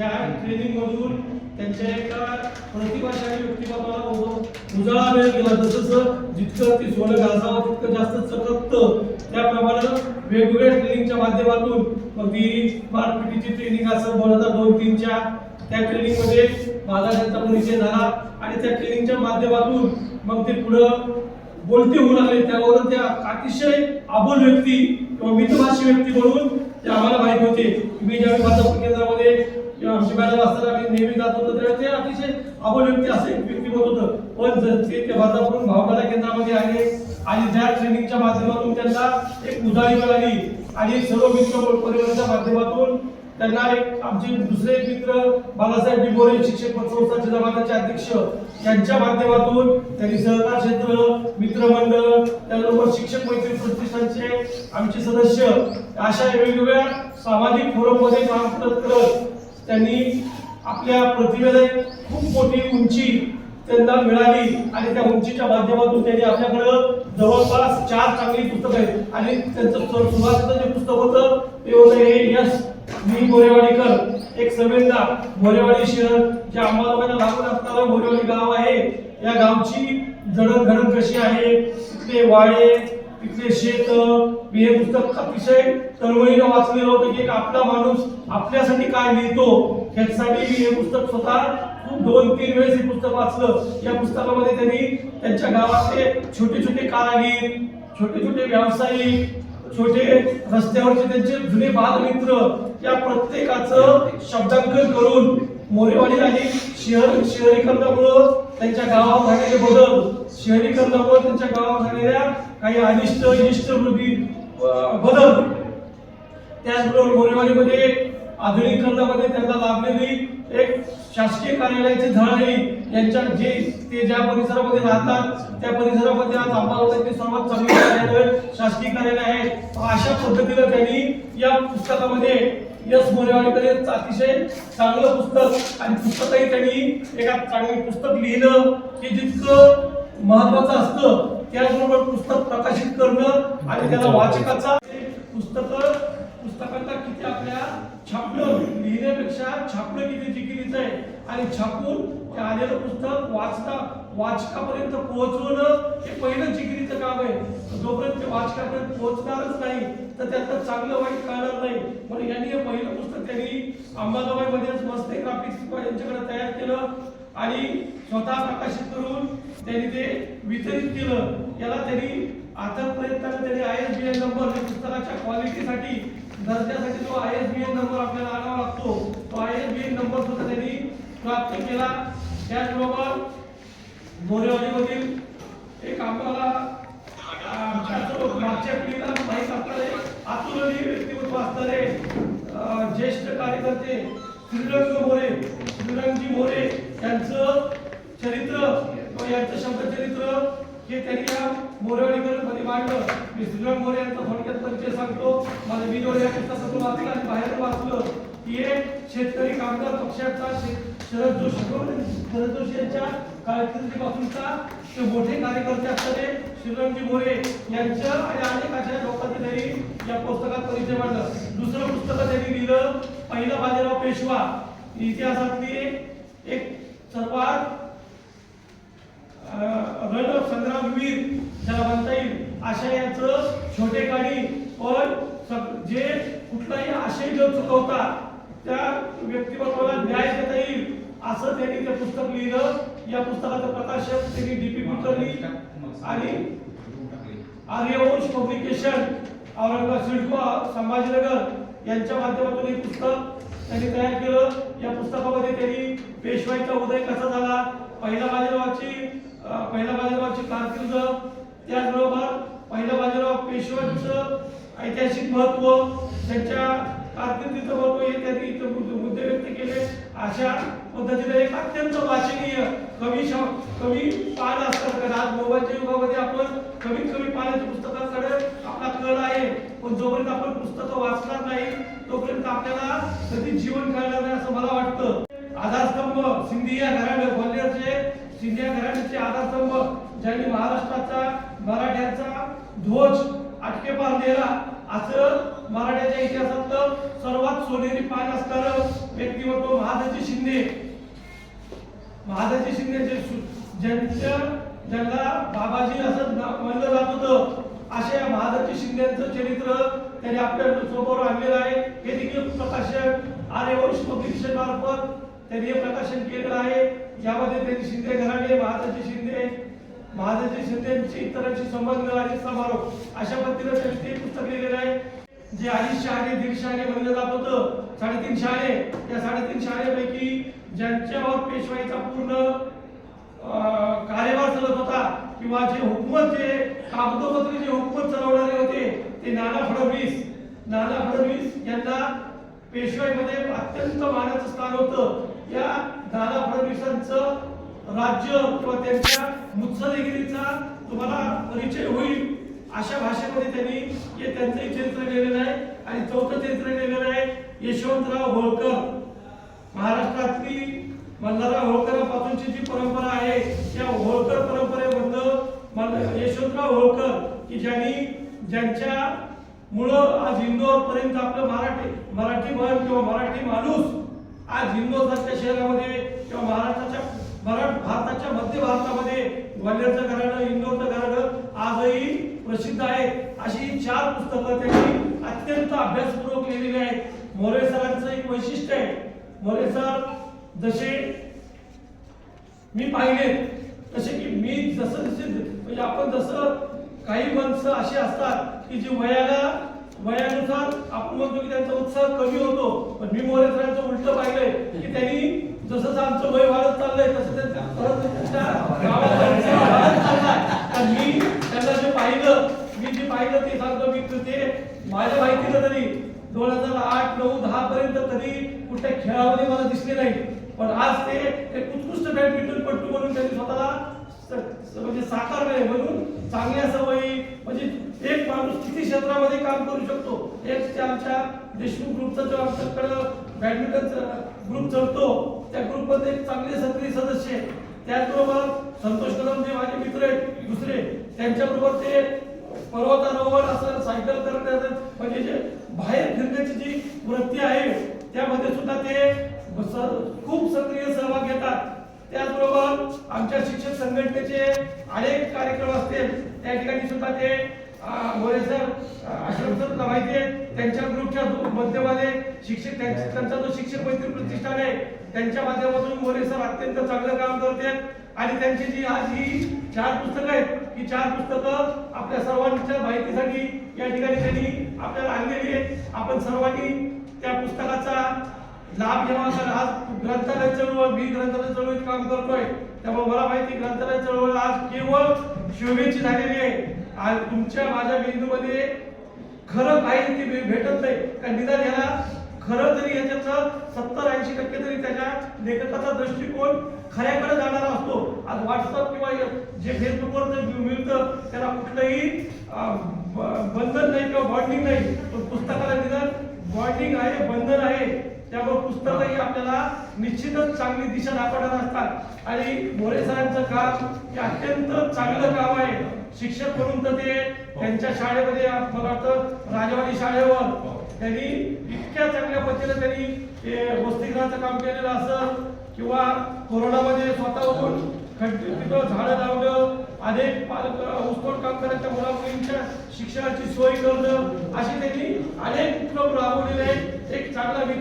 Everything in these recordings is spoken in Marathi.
ज्या ट्रेनिंग मधून त्यांच्या एका प्रतिभाशाली व्यक्तिमत्वाला उजाळा वेळ गेला जसं जितकं ते सोनं घासावं तितकं जास्त चककतं त्याप्रमाणे वेगवेगळ्या ट्रेनिंगच्या माध्यमातून मग ती मारपिटीची ट्रेनिंग असं दोन हजार दोन तीनच्या त्या ट्रेनिंगमध्ये माझा त्यांचा परिचय झाला. आणि त्या ट्रेनिंगच्या माध्यमातून मग ते पुढं बोलते होऊ लागले. त्यावर त्या अतिशय आबोल व्यक्ती किंवा मितभाषी व्यक्ती म्हणून ते आम्हाला माहिती होते. मी ज्यावेळी बाजापूर केंद्रामध्ये किंवा मॅडम असताना आम्ही नेहमी जात होतो. तेव्हा ते अतिशय अबोल व्यक्ती असे व्यक्तिमत्व होतं. पण जर ते ते बाजापूर भावकाला केंद्रामध्ये आले आणि ज्या ट्रेनिंगच्या माध्यमातून त्यांना एक उजाळी मिळाली आणि सर्व मित्र परिवाराच्या माध्यमातून त्यांना एक आमचे दुसरे मित्र बालासाहेब डिबोरे शिक्षक पतसंस्था जिल्हा अध्यक्ष यांच्या माध्यमातून त्यांनी सहकार क्षेत्र मित्रमंडळ त्याचबरोबर शिक्षक मैत्री प्रतिष्ठानचे आमचे सदस्य अशा वेगवेगळ्या सामाजिक फोरममध्ये काम करत करत त्यांनी आपल्या प्रतिभेला खूप मोठी उंची त्यांना मिळाली आणि त्या उंचीच्या माध्यमातून त्यांनी आपल्याकडं जवळपास चार चांगली पुस्तकं आहेत. आणि त्यांचं सुरुवातीचं जे पुस्तक होतं ते होतं हे यश मी मोरेवाडीकर एक संवेदना मोरेवाडी शहर जे अंबाजोगाईला लागून असणारं मोरेवाडी गाव आहे. या गावची जडणघडण कशी आहे? तिथले वाडे तिथले शेत मी हे पुस्तक अतिशय तळमळीनं वाचलेलं होतं की एक आपला माणूस आपल्यासाठी काय लिहितो ह्यासाठी मी हे पुस्तक स्वतः खूप दोन तीन वेळेस हे पुस्तक वाचलं. या पुस्तकामध्ये त्यांनी त्यांच्या गावातले छोटे छोटे कारागीर छोटे छोटे व्यावसायिक छोटे रस्त्यावरचे त्यांचे जुने बालमित्र या प्रत्येकाचं शब्दांकन करून मोरेवाडी हे शहर शहरीकरणामुळं त्यांच्या गावात झालेले बदल शहरीकरणामुळे त्यांच्या गावात झालेल्या काही अनिष्ट इष्ट वृद्धी बदल. त्याचबरोबर गोरेवाडीमध्ये आधुनिकरणामध्ये त्यांना लाभलेली एक शासकीय कार्यालयाची झळाळी यांच्या जे ते ज्या परिसरामध्ये राहतात त्या परिसरामध्ये आज अंबाजोगाईचे सर्वात चांगले कार्यालय शासकीय कार्यालय आहे. अशा पद्धतीनं त्यांनी या पुस्तकामध्ये यश मोरेवाडीकर हे अतिशय चांगलं पुस्तक आणि पुस्तकही त्यांनी एका चांगले पुस्तक लिहिलं की जितकं महत्वाचं असतं त्याचबरोबर पुस्तक प्रकाशित करणं आणि त्याला वाचकाचा पुस्तक पुस्तकांना किती आपल्या छापणं लिहिण्यापेक्षा छापणं किती जिकिरीचं आहे. आणि छापून ते आलेलं पुस्तक वाचता वाचकापर्यंत पोहोचवणं हे पहिलं जिकिरीचं काम आहे. जोपर्यंत ते वाचकापर्यंत पोहोचणारच नाही तर त्यातलं चांगलं वाईट कळणार नाही. म्हणून यांनी हे पहिलं पुस्तक त्यांनी अंबाजोगाईमध्येच मस्त ग्राफिक्स यांच्याकडे तयार केलं आणि स्वतः प्रकाशित करून त्यांनी ते वितरित केलं. याला त्यांनी आतापर्यंत त्यांनी I S B N number पुस्तकाच्या क्वालिटीसाठी दर्जासाठी जो I S B N number आपल्याला आणावा लागतो तो I S B N number सुद्धा त्यांनी प्राप्त केला. त्याचबरोबर मोरेवाडीमधील एक आम्हाला मागच्या पिढीला माहीत आपल्याला अतुलनीय व्यक्तिमत्व असणारे ज्येष्ठ कार्यकर्ते श्रीरंग मोरे श्रीरंगजी मोरे यांचं चरित्र किंवा यांचं शब्दचरित्र हे त्यांनी या मोरेवाडीकरमध्ये मांडलं मी श्रीरंग मोरे यांचा थोडक्यात परिचय सांगतो. माझं मी या पुस्तकातून वाचलं आणि बाहेर वाचलं की एक शेतकरी कामगार पक्षाचा शरद जोशी शरद जोशी यांच्या कारकिर्दीपासूनचा ते मोठे कार्यकर्ते असणारे श्रीरंगजी मोरे यांच्या आणि अनेक अशा लोकांचे त्यांनी या पुस्तकात परिचय मांडलं. दुसरं पुस्तक त्यांनी लिहिलं पहिलं बाजीराव पेशवा. इतिहासातली एक सर्वात अं, रण संग्रामवीर ज्याला म्हणता येईल अशा याचं छोटे काळी पण जे कुठलाही आशय जो चुकवता त्या व्यक्तिमत्वाला न्याय देता येईल ते या पुस्तकाचं प्रकाशन त्यांनी डीपी कुलकर्णी आणि आर्यवंश पब्लिकेशन औरंगाबाद सिडको संभाजीनगर यांच्या माध्यमातून हे पुस्तक त्यांनी तयार केलं. या पुस्तकामध्ये त्यांनी पेशवाईचा उदय कसा झाला पहिल्या बाजीरावाची पहिला पहिल्या बाजीरावाची कारकीर्द त्याचबरोबर पहिल्या बाजीराव पेशवाईचं ऐतिहासिक महत्त्व त्यांच्या कारकिर्दीचं महत्त्व हे त्यांनी इथं मुद्दे मुद्दे व्यक्त केले अशा पद्धतीने एक अत्यंत वाचनीय कमी श- कमी पान असतात. कारण आज मोबाईलच्या युगामध्ये आपण कमीत कमी पाण्याच्या पुस्तकाकडे आपला कल आहे. पण जोपर्यंत आपण पुस्तकं वाचणार नाही तोपर्यंत आपल्याला कधी जीवन कळणार नाही असं मला वाटतं. आधारस्तंभ सिंधिया घराणे ग्वाल्हेरचे सिंधिया घराण्याचे आधारस्तंभ ज्यांनी महाराष्ट्राचा मराठ्यांचा ध्वज अटकेपार नेला असं मराठ्याच्या इतिहासातलं सर्वात सोनेरी पान असणारं व्यक्तिमत्व महादाजी शिंदे. महादाजी शिंदे जे ज्यांच्या ज्यांना बाबाजी असं म्हणलं जात होतं अशा महादाजी शिंदेचं चरित्र त्यांनी आपल्यासमोर आणलेलं आहे. हे देखील प्रकाशन आर्यवंश पब्लिकेशनमार्फत त्यांनी हे प्रकाशन केलेलं आहे. यामध्ये त्यांनी शिंदे घराणे महादाजी शिंदे महादाजी शिंदेची इतरांशी संबंध आणि समारोप. अशा पद्धतीने त्यांनी ते पुस्तक लिहिलेलं आहे. जे अडीच शहाणे दीड शहाणे म्हणलं जात होतं साडेतीन शहाणे. त्या साडेतीन शहाण्यापैकी ज्यांच्यावर पेशवाईचा पूर्ण अं, कार्यभार चालत होता किंवा जे हुकूमत जे कागदोपत्री जे हुकूमत चालवणारे होते ते नाना फडणवीस. नाना फडणवीस यांना पेशवाईमध्ये अत्यंत मानाचं स्थान होतं. या नाना फडणवीसांचं राज्य किंवा त्यांच्या मुत्सदेगिरीचा तुम्हाला परिचय होईल. अशा भाषेमध्ये त्यांनी हे त्यांचंही चरित्र लिहिलेलं आहे आणि चौथं चरित्र लिहिलेलं आहे यशवंतराव होळकर. महाराष्ट्रातली मल्हारराव होळकरापासूनची जी परंपरा आहे त्या होळकर परंपरेमधलं यशवंतराव होळकर की ज्यांनी ज्यांच्या मुळं आज इंदोर पर्यंत आपलं मराठी मराठी मन किंवा मराठी माणूस आज इंदोर सारख्या किंवा मध्य ग्वाल्हेरचं घराणं इंदोरचं घराणं आजही प्रसिद्ध आहे. अशी चार पुस्तकं त्यांनी अत्यंत अभ्यासपूर्वक लिहिलेली आहेत. मोरे सरांचं एक वैशिष्ट्य आहे. मोरे सर जसे मी पाहिले तसे की मी जसं जसे म्हणजे आपण जसं काही माणसं अशी असतात की जी वयाला वयानुसार आपण म्हणतो की त्यांचा उत्साह कमी होतो. पण मी मोरे सरांचं उलट पाहिलंय की त्यांनी जसं आमचं वय वाढत चाललंय तसं त्यांचा मी त्यांना जे पाहिलं मी जे पाहिलं ते सांगतो मी ते माझ्या माहितीनं तरी दोन हजार आठ नऊ दहा पर्यंत तरी कुठल्या खेळामध्ये मला दिसले नाही. पण आज ते एक उत्कृष्ट बॅडमिंटन म्हणून त्यांनी स्वतःला म्हणजे साकार नाही म्हणून चांगल्या सवयी म्हणजे एक माणूस किती क्षेत्रामध्ये काम करू शकतो? एक आमच्या देशमुख ग्रुपचा जो आमच्याकडं बॅडमिंटन ग्रुप चढतो त्या ग्रुपमध्ये एक चांगले सक्रिय सदस्य आहे त्याचबरोबर संतोष कदम जे माझे मित्र आहेत दुसरे त्यांच्याबरोबर ते पर्वतारोहण असं सायकल करण्याचं म्हणजे जे बाहेर फिरण्याची जी वृत्ती आहे त्यामध्ये सुद्धा ते स- खूप सक्रिय सहभाग घेतात. त्याचबरोबर आमच्या शिक्षक संघटनेचे अनेक कार्यक्रम असतील. त्या ठिकाणी सुद्धा ते मोरे सर आश्रम सर माहिती आहे त्यांच्या ग्रुपच्या मध्यमध्ये शिक्षक त्यांचा जो शिक्षक मैत्री प्रतिष्ठान आहे त्यांच्या माध्यमातून मोरे सर अत्यंत चांगलं काम करतात आणि त्यांची जी आज ही चार पुस्तकं आहेत ही चार पुस्तकं आपल्या सर्वांच्या माहितीसाठी या ठिकाणी त्यांनी आपल्याला आणलेली आहेत. आपण सर्वांनी त्या पुस्तकाचा लाभ घ्यावा तर आज ग्रंथालय चळवळ मी ग्रंथालय चळवळीत काम करतोय. त्यामुळे मला माहिती ग्रंथालय चळवळ आज केवळ शोभेची झालेली आहे. आज तुमच्या माझ्या मेंदूमध्ये खरं काही ते भेटत नाही. कारण निदान याला खरं तरी याच्यातलं सत्तर ऐंशी टक्के तरी त्याच्या लेखकाचा दृष्टिकोन खऱ्याकडे जाणारा असतो. आज व्हॉट्सअप किंवा जे फेसबुकवर जे मिळतं त्याला कुठलंही ब- बंधन नाही किंवा बॉन्डिंग नाही. पण पुस्तकाला निदान बॉन्डिंग आहे बंधन आहे. त्यामुळे पुस्तकही आपल्याला निश्चितच चांगली दिशा दाखवणार असतात. आणि मोरे साहेबांचं काम हे अत्यंत चांगलं काम आहे. शिक्षक म्हणून तर ते त्यांच्या शाळेमध्ये मला वाटतं राजवाडी शाळेवर त्यांनी इतक्या चांगल्या पद्धतीने त्यांनी वसतिगृहाचं काम केलेलं असं किंवा कोरोनामध्ये स्वतःहून खड्डे तिथं झाडं लावलं अनेक पालक ऊसतोड काम करायच्या मुला मुलींच्या शिक्षणाची सोय करणं अशी त्यांनी अनेक उपक्रम राबवलेले आहेत.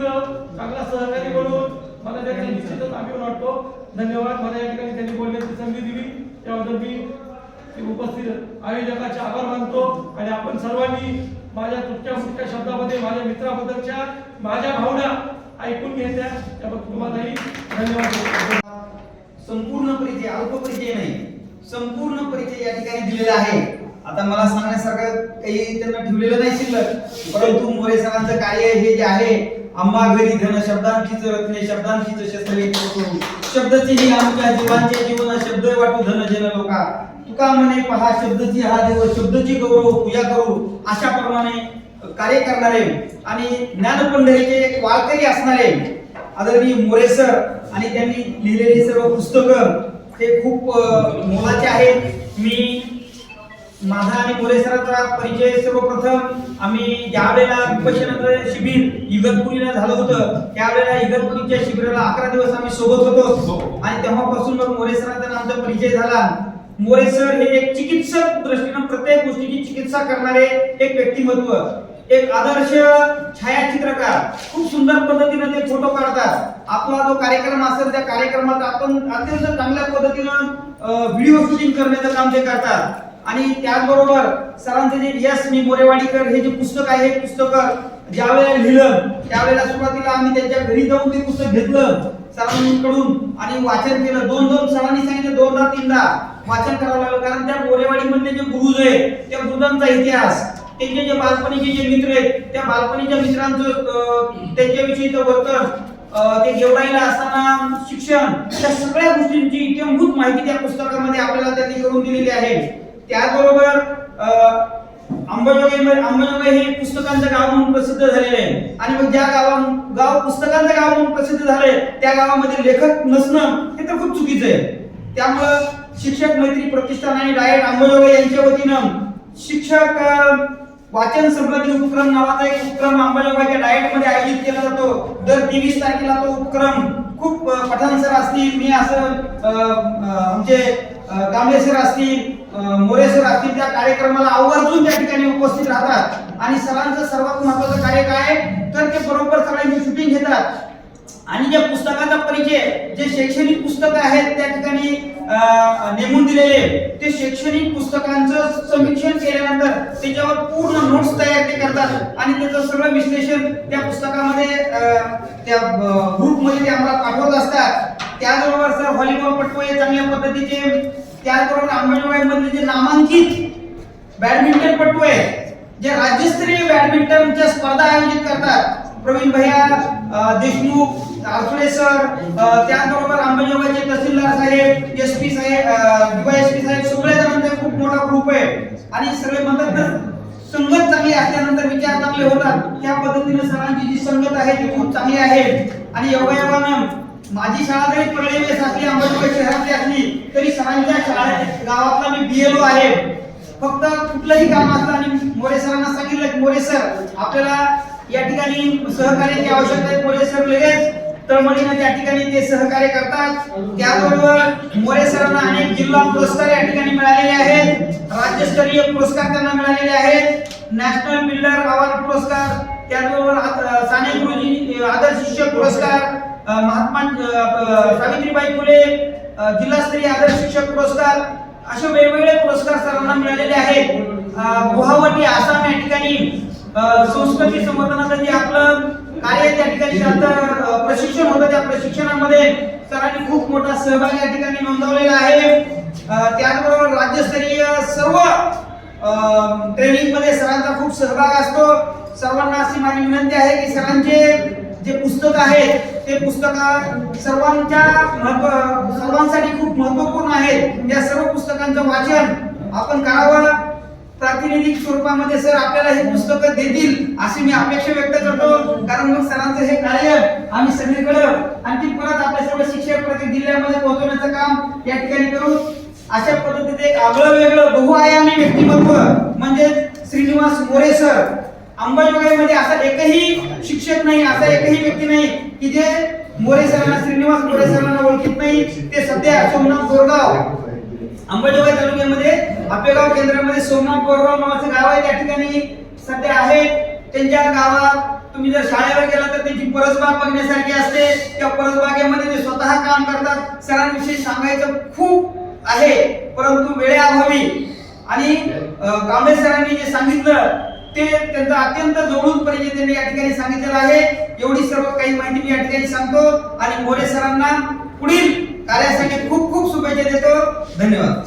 मित्र चांगला सहकारी म्हणून मला त्याचा निश्चितच अभिमान वाटतो. धन्यवाद. मला या ठिकाणी त्यांनी बोलण्याची संधी दिली. त्याबद्दल मी उपस्थित आयोजकाचे आभार मानतो. आणि आपण सर्वांनी माझ्या तुटक्या फुटक्या शब्दामध्ये माझ्या मित्राबद्दलच्या माझ्या भावना ऐकून घेतल्या. त्याबद्दल तुम्हालाही धन्यवाद. संपूर्ण परिचय अल्प परिचय नाही. संपूर्ण परिचय या ठिकाणी दिलेला आहे. आता मला सांगण्यासारखं काही त्यांना ठेवलेलं नाही शिल्लक. परंतु मोरे सरांचं कार्य हे जे आहे आंबा घरी धन शब्दांचीच रत्ने शब्दांचीच शस्त्र करू शब्दची ही आमच्या जीवांचे जीवन शब्द वाटू धन जन लोका. तुका म्हणे पहा शब्दची हा देव शब्दची गौरव पूजा करू. अशा प्रमाणे कार्य करणारे आणि ज्ञान पंढरीचे वारकरी असणारे आदरणीय मोरे सर आणि त्यांनी लिहिलेली सर्व पुस्तकं ते खूप मोलाचे आहेत. मी माझा आणि मोरे सरांचा परिचय सर्वप्रथम आम्ही ज्या वेळेला विपश्यनाचं शिबिर इगतपुरीला झालं होतं त्यावेळेला इगतपुरीच्या शिबिराला अकरा दिवस आम्ही सोबत होतो. आणि तेव्हापासून मग मोरे सरांचा आमचा परिचय झाला. मोरे सर हे एक चिकित्सक दृष्टीनं प्रत्येक गोष्टीची चिकित्सा करणारे एक व्यक्तिमत्व एक आदर्श छायाचित्रकार. खूप सुंदर पद्धतीने ते फोटो काढतात. आपला जो कार्यक्रम असेल त्या कार्यक्रमात आपण अत्यंत चांगल्या पद्धतीनं व्हिडिओ शूटिंग करण्याचं काम ते करतात. आणि त्याचबरोबर सरांचे जे यश मी मोरेवाडीकर हे जे पुस्तक आहे हे पुस्तक ज्या वेळेला लिहिलं त्यावेळेला सुरुवातीला आम्ही त्यांच्या घरी जाऊन ते पुस्तक घेतलं सरांकडून आणि वाचन केलं. दोन दोन सरांनी सांगितलं दोनदा तीनदा वाचन करावं लागलं. कारण त्या मोरेवाडीमधले जे गुरुज आहे त्या गुरुजांचा इतिहास त्यांचे जे बालपणीचे जे मित्र आहेत त्या बालपणीच्या मित्रांचं त्यांच्याविषयीचं वर्तन ते गेवराईला असताना शिक्षण त्या सगळ्या गोष्टींची इत्यंभूत माहिती त्या पुस्तकामध्ये आपल्याला त्यांनी करून दिलेली आहे. त्याचबरोबर अंबाजोगाई अंबाजोगाई हे पुस्तकांचं गाव म्हणून प्रसिद्ध झालेलं आहे. आणि मग ज्या गावा गाव पुस्तकांचं गाव म्हणून प्रसिद्ध झालंय त्या गावामध्ये लेखक नसणं हे तर खूप चुकीचं आहे. त्यामुळं शिक्षक मैत्री प्रतिष्ठान आणि डायट अंबाजोगाई यांच्या वतीनं शिक्षक वाचन संप्रती उपक्रम नावाचा एक उपक्रम अंबाजोगाईच्या डायटमध्ये आयोजित केला जातो. दर तेवीस तारखेला तो उपक्रम खूप पठाण सर असतील मी असं आमचे कांबळे सर असतील मोरे सर असतील त्या कार्यक्रमाला आवर्जून त्या ठिकाणी उपस्थित राहतात. आणि सरांचं सर्वात महत्वाचं कार्य काय आहे? तर ते बरोबर सगळ्यांची शूटिंग घेतात. आणि ज्या पुस्तकाचा परिचय जे शैक्षणिक पुस्तक आहेत त्या ठिकाणी नेमून दिलेले ते शैक्षणिक पुस्तकांचं समीक्षण केल्यानंतर त्याच्यावर पूर्ण नोट्स तयार ते करतात. आणि त्याचं सगळं विश्लेषण त्या पुस्तकामध्ये त्या ग्रुपमध्ये ते आम्हाला पाठवत असतात. त्याचबरोबर सर व्हॉलीबॉल हे चांगल्या पद्धतीचे त्याचबरोबर अंबाजोगाई मधले जे नामांकित बॅडमिंटनपटू आहेत जे राज्यस्तरीय बॅडमिंटनच्या स्पर्धा आयोजित करतात प्रवीण भैया देशमुख आरसुळे सर त्याचबरोबर अंबेजोगाईचे तहसीलदार साहेब एस पी साहेब एस पी साहेब सगळे जणांचा खूप मोठा ग्रुप आहे. आणि सगळे म्हणतात ना संगत चांगली असल्यानंतर विचार चांगले होतात. त्या पद्धतीने सरांची जी संगत आहे ती खूप चांगली आहे. आणि योगायोगानं माझी शाळा जरी परळेवेस असली अंबाजोगाई शहरातली असली तरी सरांच्या शाळेत गावातला मी बीएलओ आहे. फक्त कुठलंही काम असलं आणि मोरे सरांना सांगितलं की मोरे सर आपल्याला या ठिकाणी सहकार्याची आवश्यकता आहे? मोरे सर लगेच. तळमळीनं त्या ठिकाणी ते सहकार्य करतात. त्याबरोबर मोरे सरांना अनेक जिल्हा पुरस्कार या ठिकाणी मिळालेले आहेत. राज्यस्तरीय पुरस्कार त्यांना मिळालेले आहेत. नॅशनल बिल्डर अवॉर्ड पुरस्कार त्याचबरोबर साने गुरुजी आदर्श शिष्य पुरस्कार महात्मा सावित्रीबाई फुले जिल्हास्तरीय आदर्श शिक्षक पुरस्कार असे वेगवेगळे पुरस्कार सरांना मिळालेले आहेत. गुहावटी गुवाहाटी आसाम या ठिकाणी संस्कृती संवर्धनाचं जे आपलं कार्य त्या ठिकाणी प्रशिक्षण होतं. त्या प्रशिक्षणामध्ये सरांनी खूप मोठा सहभाग या ठिकाणी नोंदवलेला आहे. त्याचबरोबर राज्यस्तरीय सर्व ट्रेनिंगमध्ये सरांचा खूप सहभाग असतो. सर्वांना अशी माझी विनंती आहे की सरांचे जे पुस्तक आहे ते पुस्तक सर्वांच्या सर्वांसाठी खूप महत्त्वपूर्ण आहेत. या सर्व पुस्तकांचं वाचन आपण करावं. प्रातिनिधिक स्वरूपामध्ये सर आपल्याला हे पुस्तक देतील अशी मी अपेक्षा व्यक्त करतो. कारण मग सरांचं हे कार्य आम्ही सगळीकडं आणखी परत आपल्या सर्व शिक्षक प्रत्येक जिल्ह्यामध्ये पोहोचवण्याचं काम या ठिकाणी करू. अशा पद्धतीचे एक आगळं वेगळं बहुआयामी व्यक्तिमत्व म्हणजे श्रीनिवास मोरे सर अंबाजोगाईमध्ये असा एकही शिक्षक नाही असा एकही व्यक्ती नाही की जे मोरे सरांना श्रीनिवास मोरे सरांना ओळखीत नाही ते सध्या सोमनाथ बोरगाव. अंबाजोगाई तालुक्यामध्ये आपेगाव केंद्रामध्ये सोमनाथ बोरगाव नावाचं गाव आहे. त्या ठिकाणी सध्या आहेत त्यांच्या गावात तुम्ही जर शाळेवर गेला तर त्यांची परसबाग बघण्यासारखी असते. त्या परसबागेमध्ये ते स्वतः काम करतात. सरांविषयी सांगायचं खूप आहे परंतु वेळेअभावी. आणि अं, कांबळे सरांनी जे सांगितलं ते त्यांचा अत्यंत जवळून परिचय त्यांनी या ठिकाणी सांगितलेला आहे. एवढी सर्व काही माहिती मी या ठिकाणी सांगतो. आणि मोरे सरांना पुढील कार्यासाठी खूप खूप शुभेच्छा देतो. धन्यवाद.